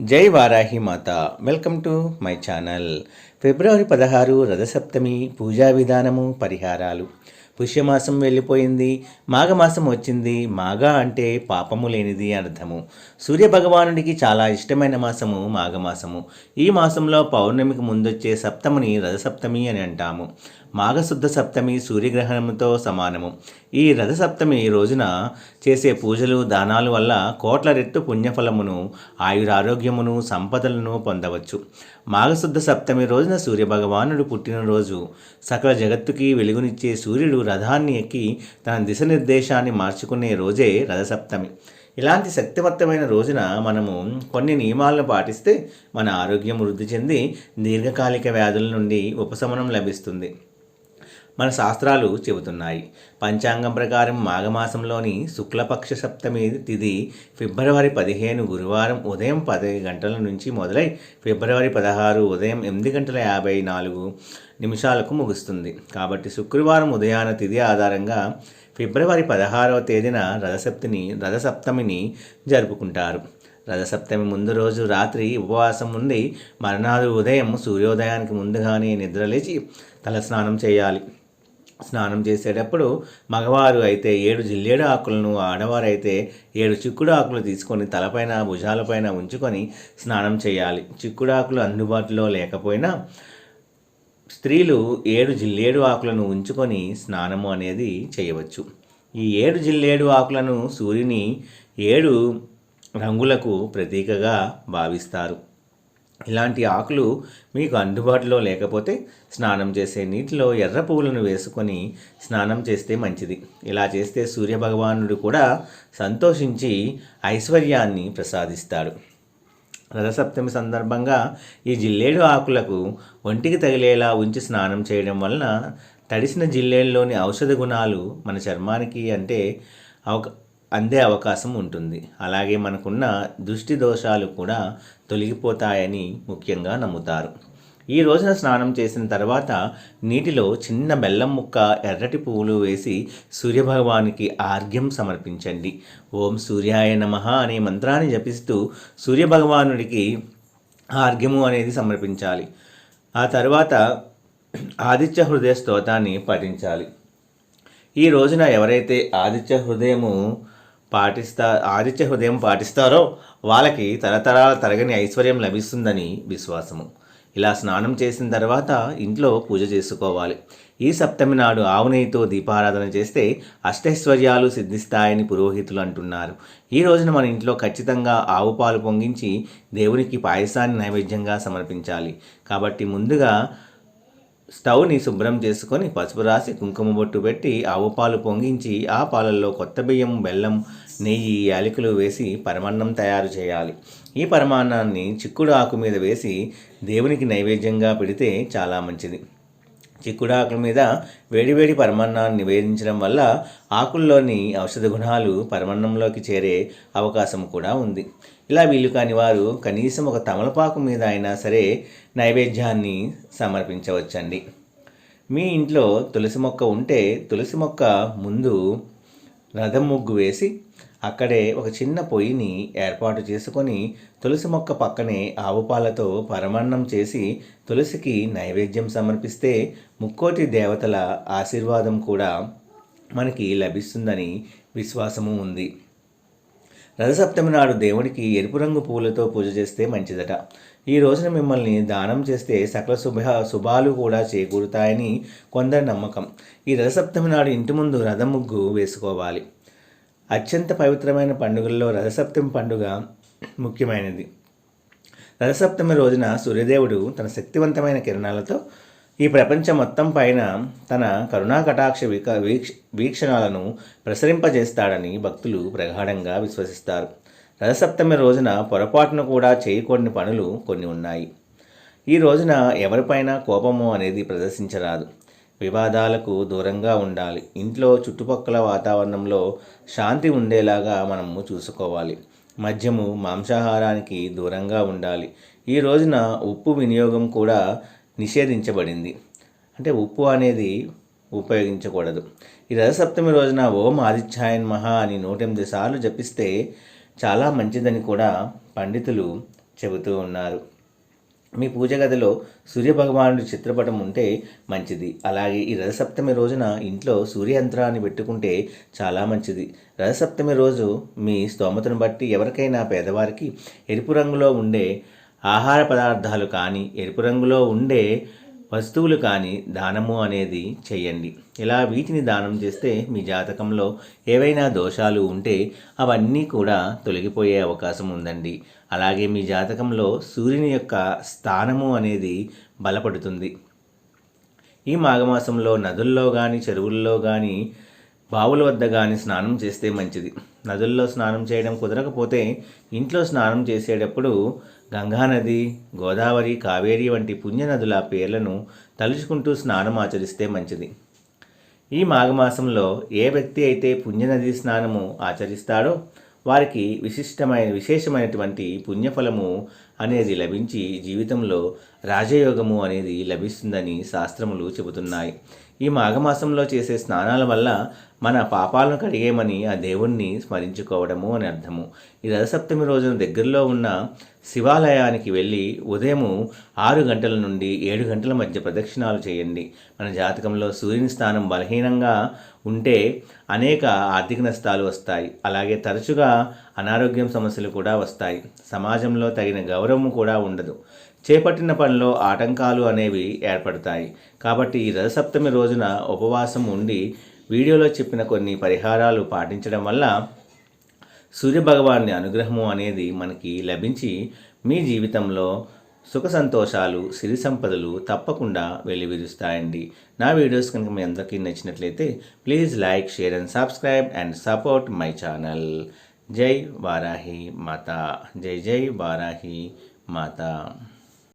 జై వారాహి మాత. Welcome to my channel. ఫిబ్రవరి పదహారు రథసప్తమి పూజా విధానము పరిహారాలు. పుష్యమాసం వెళ్ళిపోయింది మాఘమాసం వచ్చింది. మాఘ అంటే పాపము లేనిది అర్థము. సూర్య భగవానుడికి చాలా ఇష్టమైన మాసము మాఘమాసము. ఈ మాసంలో పౌర్ణమికి ముందొచ్చే సప్తమిని రథసప్తమి అని అంటాము. మాఘశుద్ధ సప్తమి సూర్యగ్రహణంతో సమానము. ఈ రథసప్తమి రోజున చేసే పూజలు దానాలు వల్ల కోట్ల రెట్టు పుణ్యఫలమును ఆయురారోగ్యమును సంపదలను పొందవచ్చు. మాఘశుద్ధ సప్తమి రోజున సూర్యభగవానుడు పుట్టినరోజు సకల జగత్తుకి వెలుగునిచ్చే సూర్యుడు రథాన్ని ఎక్కి తన దిశ నిర్దేశాన్ని మార్చుకునే రోజే రథసప్తమి. ఇలాంటి శక్తివంతమైన రోజున మనము కొన్ని నియమాలను పాటిస్తే మన ఆరోగ్యం వృద్ధి చెంది దీర్ఘకాలిక వ్యాధుల నుండి ఉపశమనం లభిస్తుంది. మన శాస్త్రాలు చెబుతున్నాయి. పంచాంగం ప్రకారం మాఘమాసంలోని శుక్లపక్ష సప్తమి తిథి ఫిబ్రవరి పదిహేను గురువారం ఉదయం పది గంటల నుంచి మొదలై ఫిబ్రవరి పదహారు ఉదయం ఎనిమిది గంటల యాభై నాలుగు నిమిషాలకు ముగుస్తుంది. కాబట్టి శుక్రవారం ఉదయాన తిథి ఆధారంగా ఫిబ్రవరి పదహారవ తేదీన రథసప్తిని రథసప్తమిని జరుపుకుంటారు. రథసప్తమి ముందు రోజు రాత్రి ఉపవాసం ఉండి మరునాడు ఉదయం సూర్యోదయానికి ముందుగానే నిద్రలేచి తలస్నానం చేయాలి. స్నానం చేసేటప్పుడు మగవారు అయితే ఏడు జిల్లేడు ఆకులను ఆడవారైతే ఏడు చిక్కుడు ఆకులు తీసుకొని తలపైన భుజాలపైన ఉంచుకొని స్నానం చేయాలి. చిక్కుడు ఆకులు అందుబాటులో లేకపోయినా స్త్రీలు ఏడు జిల్లేడు ఆకులను ఉంచుకొని స్నానము అనేది చేయవచ్చు. ఈ ఏడు జిల్లేడు ఆకులను సూర్యుని ఏడు రంగులకు ప్రతీకగా భావిస్తారు. ఇలాంటి ఆకులు మీకు అందుబాటులో లేకపోతే స్నానం చేసే నీటిలో ఎర్ర పువ్వులను వేసుకొని స్నానం చేస్తే మంచిది. ఇలా చేస్తే సూర్యభగవానుడు కూడా సంతోషించి ఐశ్వర్యాన్ని ప్రసాదిస్తాడు. రథసప్తమి సందర్భంగా ఈ జిల్లేడు ఆకులకు ఒంటికి తగిలేలా ఉంచి స్నానం చేయడం వలన తడిసిన జిల్లేల్లోని ఔషధ గుణాలు మన చర్మానికి అంటే అందే అవకాశం ఉంటుంది. అలాగే మనకున్న దృష్టి దోషాలు కూడా తొలగిపోతాయని ముఖ్యంగా నమ్ముతారు. ఈ రోజున స్నానం చేసిన తర్వాత నీటిలో చిన్న బెల్లం ముక్క ఎర్రటి పువ్వులు వేసి సూర్యభగవానికి ఆర్ఘ్యం సమర్పించండి. ఓం సూర్యాయ నమ అనే మంత్రాన్ని జపిస్తూ సూర్యభగవానుడికి ఆర్ఘ్యము అనేది సమర్పించాలి. ఆ తర్వాత ఆదిత్య హృదయ స్తోతాన్ని పఠించాలి ఈ రోజున ఎవరైతే ఆదిత్య హృదయము పాటిస్తా ఆదిత్య హృదయం పాటిస్తారో వాళ్ళకి తరతరాల తరగని ఐశ్వర్యం లభిస్తుందని విశ్వాసము. ఇలా స్నానం చేసిన తర్వాత ఇంట్లో పూజ చేసుకోవాలి. ఈ సప్తమి నాడు ఆవునేయితో దీపారాధన చేస్తే అష్టైశ్వర్యాలు సిద్ధిస్తాయని పురోహితులు అంటున్నారు. ఈ రోజున మన ఇంట్లో ఖచ్చితంగా ఆవు పాలు పొంగించి దేవునికి పాయసాన్ని నైవేద్యంగా సమర్పించాలి. కాబట్టి ముందుగా స్టవ్ని శుభ్రం చేసుకొని పసుపు రాసి కుంకుమ బొట్టు పెట్టి ఆవు పాలు పొంగించి ఆ పాలల్లో కొత్త బియ్యం బెల్లం నెయ్యి యాలకులు వేసి పరమాన్నం తయారు చేయాలి. ఈ పరమాన్నాన్ని చిక్కుడు ఆకు మీద వేసి దేవునికి నైవేద్యంగా పెడితే చాలా మంచిది. చిక్కుడు ఆకుల మీద వేడివేడి పరమాన్నాన్ని నివేదించడం వల్ల ఆకుల్లోని ఔషధ గుణాలు పరమాన్నంలోకి చేరే అవకాశం కూడా ఉంది. ఇలా వీలు కాని వారు కనీసం ఒక తమలపాకు మీద అయినా సరే నైవేద్యాన్ని సమర్పించవచ్చండి. మీ ఇంట్లో తులసి మొక్క ఉంటే తులసి మొక్క ముందు రథం ముగ్గు వేసి అక్కడే ఒక చిన్న పొయ్యిని ఏర్పాటు చేసుకొని తులసి మొక్క పక్కనే ఆవు పాలతో పరమాన్నం చేసి తులసికి నైవేద్యం సమర్పిస్తే ముక్కోటి దేవతల ఆశీర్వాదం కూడా మనకి లభిస్తుందని విశ్వాసము ఉంది. రథసప్తమి నాడు దేవుడికి ఎరుపు రంగు పూలతో పూజ చేస్తే మంచిదట. ఈ రోజున మిమ్మల్ని దానం చేస్తే సకల శుభ శుభాలు కూడా చేకూరుతాయని కొందరి నమ్మకం. ఈ రథసప్తమి నాడు ఇంటి ముందు రథం ముగ్గు వేసుకోవాలి. అత్యంత పవిత్రమైన పండుగల్లో రథసప్తమి పండుగ ముఖ్యమైనది. రథసప్తమి రోజున సూర్యదేవుడు తన శక్తివంతమైన కిరణాలతో ఈ ప్రపంచం మొత్తం పైన తన కరుణా కటాక్ష వీక వీక్ష వీక్షణాలను ప్రసరింపజేస్తాడని భక్తులు ప్రగాఢంగా విశ్వసిస్తారు. రథసప్తమి రోజున పొరపాటును కూడా చేయకూడని పనులు కొన్ని ఉన్నాయి. ఈ రోజున ఎవరిపైన కోపము అనేది ప్రదర్శించరాదు. వివాదాలకు దూరంగా ఉండాలి. ఇంట్లో చుట్టుపక్కల వాతావరణంలో శాంతి ఉండేలాగా మనము చూసుకోవాలి. మద్యము మాంసాహారానికి దూరంగా ఉండాలి. ఈ రోజున ఉప్పు వినియోగం కూడా నిషేధించబడింది. అంటే ఉప్పు అనేది ఉపయోగించకూడదు. ఈ రథసప్తమి రోజున ఓం ఆదిత్యాయన్ మహా అని నూటెనిమిది సార్లు జపిస్తే చాలా మంచిదని కూడా పండితులు చెబుతూ ఉన్నారు. మీ పూజ గదిలో సూర్యభగవానుడి చిత్రపటం ఉంటే మంచిది. అలాగే ఈ రథసప్తమి రోజున ఇంట్లో సూర్యయంత్రాన్ని పెట్టుకుంటే చాలా మంచిది. రథసప్తమి రోజు మీ స్తోమతను బట్టి ఎవరికైనా పేదవారికి ఎరుపు రంగులో ఉండే ఆహార పదార్థాలు కానీ ఎరుపు రంగులో ఉండే వస్తువులు కానీ దానము అనేది చేయండి. ఇలా వీటిని దానం చేస్తే మీ జాతకంలో ఏవైనా దోషాలు ఉంటే అవన్నీ కూడా తొలగిపోయే అవకాశం ఉందండి. అలాగే మీ జాతకంలో సూర్యుని యొక్క స్థానము అనేది బలపడుతుంది. ఈ మాఘమాసంలో నదుల్లో కానీ చెరువుల్లో కానీ బావుల వద్ద కానీ స్నానం చేస్తే మంచిది. నదుల్లో స్నానం చేయడం కుదరకపోతే ఇంట్లో స్నానం చేసేటప్పుడు గంగానది గోదావరి కావేరి వంటి పుణ్యనదుల పేర్లను తలుచుకుంటూ స్నానం ఆచరిస్తే మంచిది. ఈ మాఘమాసంలో ఏ వ్యక్తి అయితే పుణ్యనది స్నానము ఆచరిస్తాడో వారికి విశిష్టమైన విశేషమైనటువంటి పుణ్యఫలము అనేది లభించి జీవితంలో రాజయోగము అనేది లభిస్తుందని శాస్త్రములు చెబుతున్నాయి. ఈ మాఘమాసంలో చేసే స్నానాల వల్ల మన పాపాలను కడిగేమని ఆ దేవుణ్ణి స్మరించుకోవడము అని అర్థము. ఈ రథసప్తమి రోజున దగ్గరలో ఉన్న శివాలయానికి వెళ్ళి ఉదయము ఆరు గంటల నుండి ఏడు గంటల మధ్య ప్రదక్షిణాలు చేయండి. మన జాతకంలో సూర్యుని స్థానం బలహీనంగా ఉంటే అనేక ఆర్థిక నష్టాలు వస్తాయి. అలాగే తరచుగా అనారోగ్యం సమస్యలు కూడా వస్తాయి. సమాజంలో తగిన గౌరవం కూడా ఉండదు. చేపట్టిన పనిలో ఆటంకాలు అనేవి ఏర్పడతాయి. కాబట్టి ఈ రథసప్తమి రోజున ఉపవాసం ఉండి వీడియోలో చెప్పిన కొన్ని పరిహారాలు పాటించడం వల్ల సూర్యభగవాన్ని అనుగ్రహము అనేది మనకి లభించి మీ జీవితంలో సుఖ సంతోషాలు సిరి సంపదలు తప్పకుండా వెల్లివిరుస్తాయండి. నా వీడియోస్ కనుక మీ అందరికీ నచ్చినట్లయితే please like share and subscribe and support my channel. జై వారాహి మాత. జై జై వారాహి మాత.